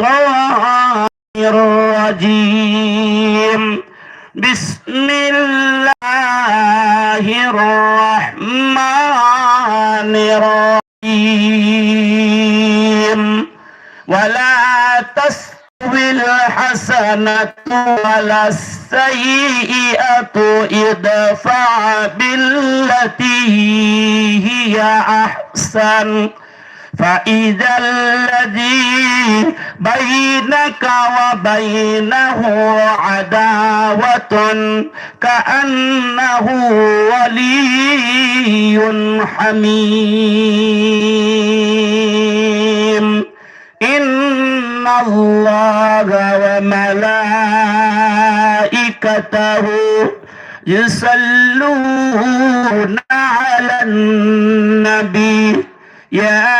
الشيطان الرجيم. بسم الله الرحمن الرحيم. ولا تستوي الحسنة ولا السيئة ادفع بالتي هي أحسن. فإذا الذي بينك وبينه عداوة كأنه ولي حميم. إن الله وملائكته يصلون على النبي. يا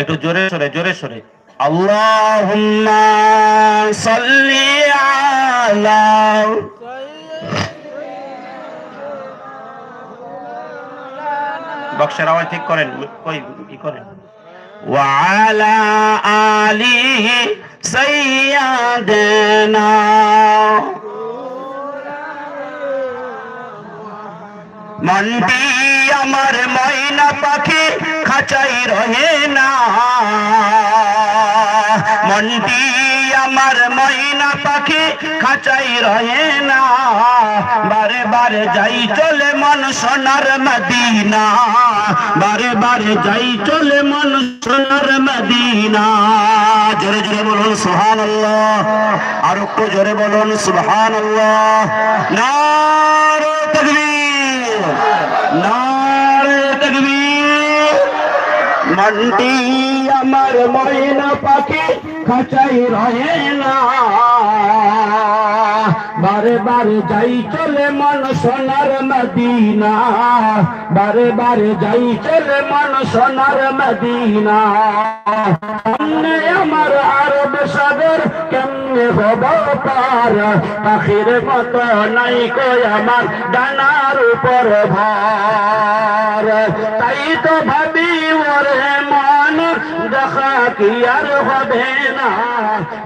একটু জোরে সরে জোরে সরে আল্লাহুম্মা সাল্লি আলা বক্সের আওয়াজ ঠিক করেন কই ই করেন وعلى آله سيدنا মনটি আমার ময়না পাখি খাঁচাই রহে না। মনটি আমার ময়না পাখি খাঁচাই রহে না। বারে বারে যাই চলে মন সোনার মদিনা। বারে বারে যাই চলে মন সোনার মদিনা। জোরে জোরে বলুন সুহান আল্লাহ আর একটু জোরে বলুন সুহান আল্লাহ নার তকবীর। নারে তকবীর মন্টি আমার ময়না পাখি খাঁচাই রয়ে না। বারে বারে যাই চলে মন সোনার মদিনা। বারে বারে যাই চলে মন সোনার মদিনা। আমার আরব সাগর কেমনে হব পাখির মতো নাই কই আমার ডানার উপর ভার। তাই তো ভাবি, ওরে মন দেখা কি আর হবে না।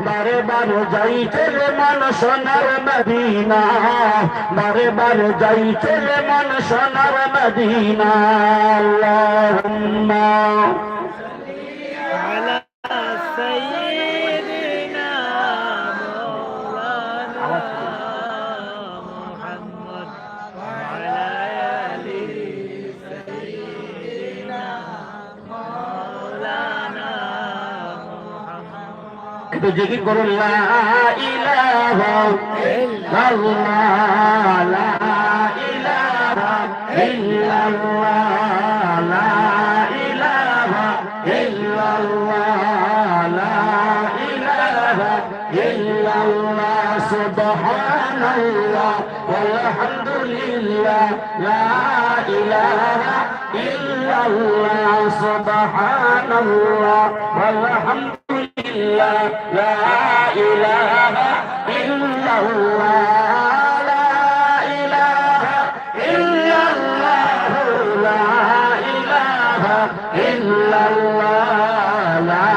বারে বারে যাই চলে মন সোনার মদিনা। বারে বারে যাই চলে মন সোনার মদিনা। একটু জিকির করুন লা ইলাহা ইল্লাল্লাহ লা ইলাহা ইল্লাল্লাহ লা ইলাহা ইল্লাল্লাহ লা ইলাহা ইল্লাল্লাহ সুবহানাল্লাহ ওয়ালহামদুলিল্লাহ লা ইলাহা ইল্লাল্লাহ সুবহানাল্লাহ ওয়ালহামদুলিল্লাহ إلا لا إله إلا الله لا إله إلا الله لا إله إلا الله لا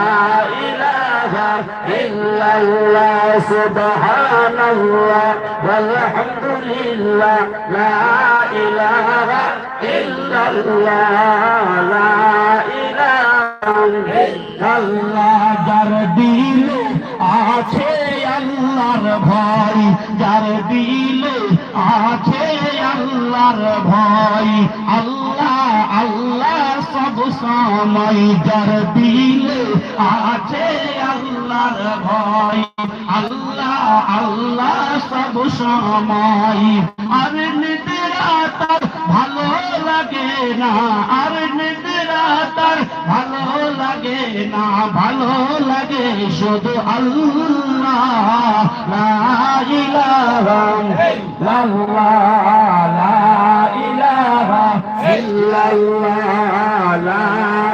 إله إلا الله سبحان الله والحمد لله لا إله إلا الله لا إله আল্লাহ যার দিলে আছে আল্লাহর ভয় যার দিলে আছে আল্লাহর ভয় আল্লাহ আল্লাহ সব সময় যার দিলে আছে আল্লাহর ভয় আল্লাহ আল্লাহ সব সময় আর তার ভালো লাগে না আর নিদ্রা তার না ভালো লাগে শুধু আল্লাহ। লা ইলাহা ইল্লাল্লাহ লা ইলাহা ইল্লাল্লাহ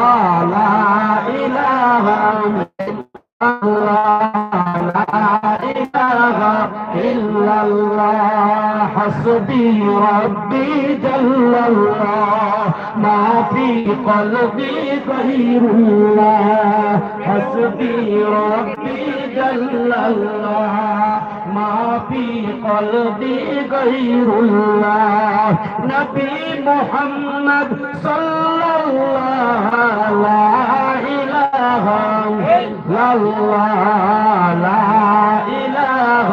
قلبي غير الله حسبي ربي جل الله ما في قلبي غير الله نبي محمد صلى الله لا إله إلا الله لا إله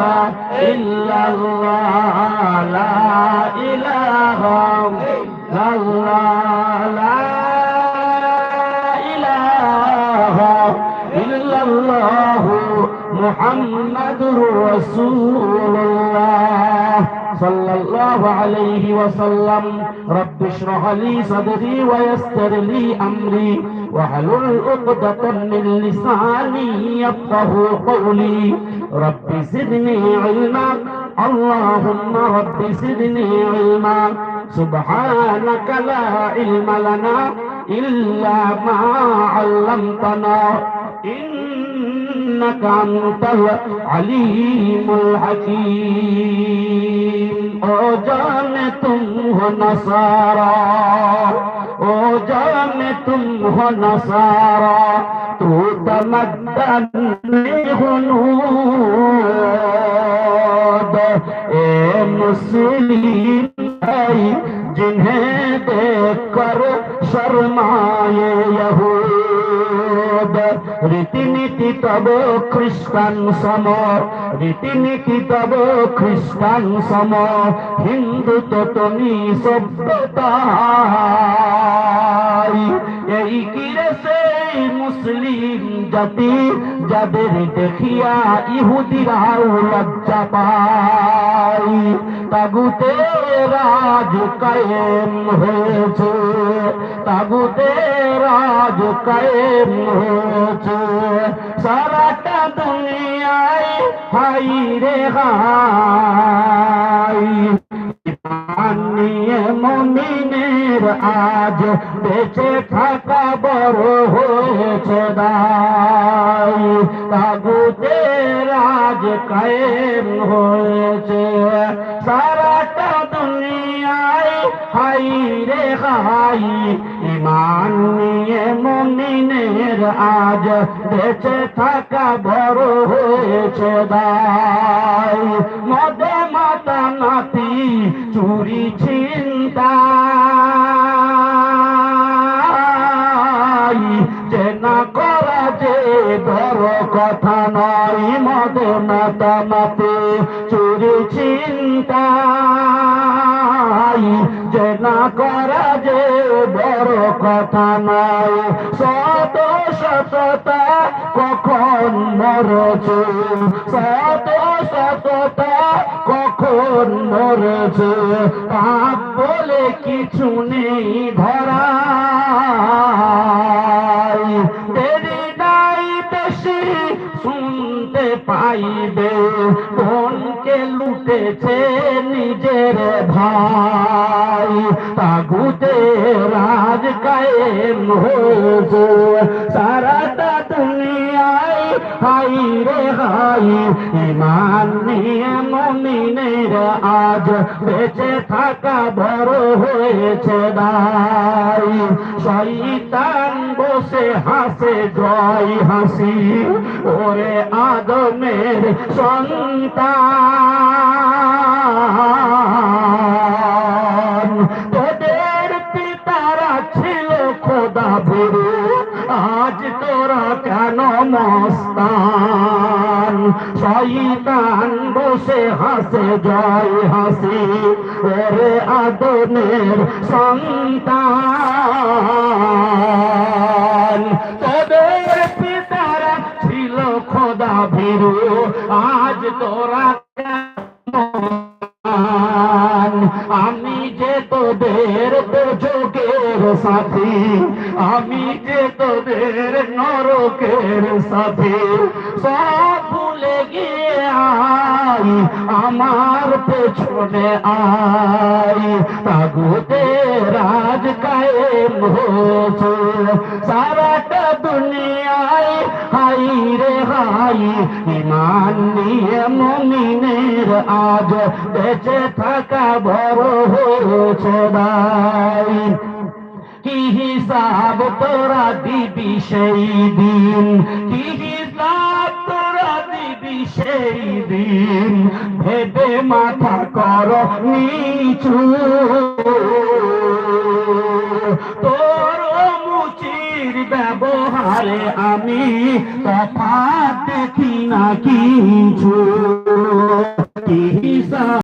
إلا الله لا إله إلا الله محمد رسول الله صلى الله عليه وسلم. رب اشرح لي صدري ويسر لي أمري. واحلل عقدة من لساني يفقه قولي. رب زدني علما. اللهم رب زدني علما. سبحانك لا علم لنا إلا ما علمتنا. إنك أنت العليم الحكيم ओ जान तुम हो नसारा, ओ जान तुम हो नसारा तू तमद्दन हुनूद ए मुस्लिम भाई, जिन्हें देख कर शर्माए यहूद রীতিনীতি তব খ্রিস্টান সম, রীতিনীতি তব খ্রিস্টান সম। হিন্দু তো তুমি সভ্যতা এই কিরে সেই মুসলিম জাতি যাদের দেখিয়া ইহুদিরাও লজ্জা পাই তাগুতে রাজ কায়েম হয়েছে, তাগুতে রাজ কায়েম হয়েছে। সারাটা দুনিয়ায় হাই রে হাই। নিয়ে মমিনের আজ বেঁচে থাকা বড় হয়েছে তাগুতে রাজ কায়েম হয়েছে হাই ইমান নিয়ে মমিনের আজ বেঁচে থাকা বড় হয়েছে দাই মদে মাতা নাতি, চুরি চিন্তা যে না করা যে বড় কথা নয়, মদে মাতা নাতি, চুরি চিন্তা না করা যে বড় কথা নয়। শত শততা কখন মরেছে? শত শততা কখন মরেছে? পাপ বলে কিছু নেই ধরা দেরি নাই বেশি শুনতে পাইবে। কোনকে লুটেছে নিজের ভাই কায়েম হয়েছে সারাটা দুনিয়ায় হাই রে হাই, ইমান নিয়ে মমিনের আজ বেঁচে থাকা বড় হয়েছে দাই শয়তান বসে হাসে, জয় হাসি, ওরে আদমের সন্তান। বুড়ো আজ তোরা কেন মস্তান শয়তান বসে হাসে, জয় হাসি, ওরে আদনের সন্তান তোদের পিতারা ছিল খোদা ভীরু, আজ তোরা কেমন? সাথী, আমি যে তোদের নরকের সাথী গিয়ে আই, আমার পেছনে আই। তাগুদের রাজ কায়েম হয়েছে, সারাটা দুনিয়ায় হাই রে হাই। ইমান নিয়ে মমিনের আজ বেঁচে থাকা বড় হয়েছে কি হিসাব তোরা দিবি সেই দিন। কি হিসাব তোরা দিবি সেই দিন। ভেবে মাথা কর নিচু। তোর মুচির ব্যবহারে আমি তফাৎ দেখি না কিছু। কি হিসাব